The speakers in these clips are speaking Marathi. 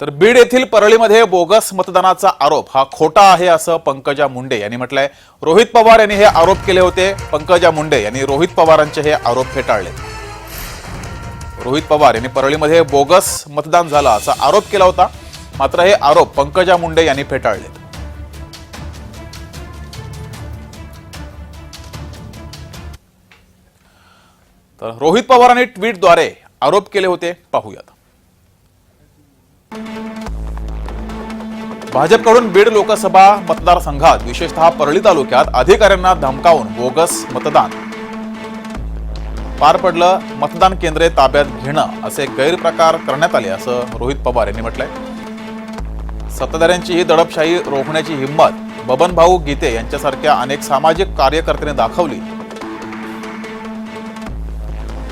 तर बीड येथील परळीमध्ये बोगस मतदानाचा आरोप हा खोटा आहे असं पंकजा मुंडे यांनी म्हटलंय. रोहित पवार यांनी हे आरोप केले होते. पंकजा मुंडे यांनी रोहित पवारांचे हे आरोप फेटाळले. रोहित पवार यांनी परळीमध्ये बोगस मतदान झालं असा आरोप केला होता. मात्र हे आरोप पंकजा मुंडे यांनी फेटाळले तर रोहित पवारांनी ट्विटद्वारे आरोप केले होते. पाहूयात. भाजपकडून बीड लोकसभा मतदारसंघात विशेषतः परळी तालुक्यात अधिकाऱ्यांना धमकावून बोगस मतदान. पार पडलं मतदान केंद्रे ताब्यात घेणं असे गैरप्रकार करण्यात आले असं रोहित पवार यांनी म्हटलंय. सत्ताधाऱ्यांची ही दडपशाही रोखण्याची हिंमत बबनभाऊ गीते यांच्यासारख्या अनेक सामाजिक कार्यकर्त्यांनी दाखवली.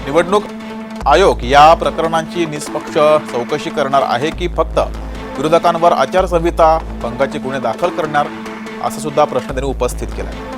निवडणूक आयोग या प्रकरणांची निष्पक्ष चौकशी करणार आहे की फक्त विरोधकांवर आचारसंहिता भंगाचे गुन्हे दाखल करणार असा सुद्धा प्रश्न त्यांनी उपस्थित केला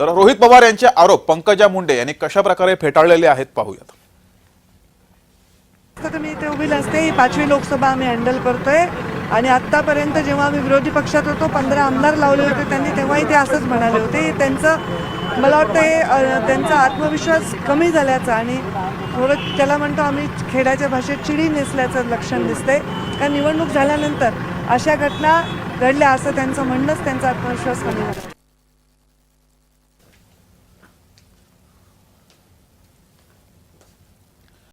तर रोहित पवार यांचे आरोप पंकजा मुंडे यांनी कशा प्रकारे फेटाळलेले आहेत पाहूयात. तर मी इथे उभी असते ही पाचवी लोकसभा आम्ही हँडल करतोय. आणि आत्तापर्यंत जेव्हा आम्ही विरोधी पक्षात होतो पंधरा आमदार लावले होते त्यांनी तेव्हाही ते असंच म्हणाले होते. त्यांचं मला वाटतं हे, त्यांचा आत्मविश्वास कमी झाल्याचा आणि थोडं त्याला म्हणतो आम्ही खेड्याच्या भाषेत चिडी नेसल्याचं लक्षण दिसतंय. कारण निवडणूक झाल्यानंतर अशा घटना घडल्या असं त्यांचं म्हणणंच त्यांचा आत्मविश्वास कमी झाला.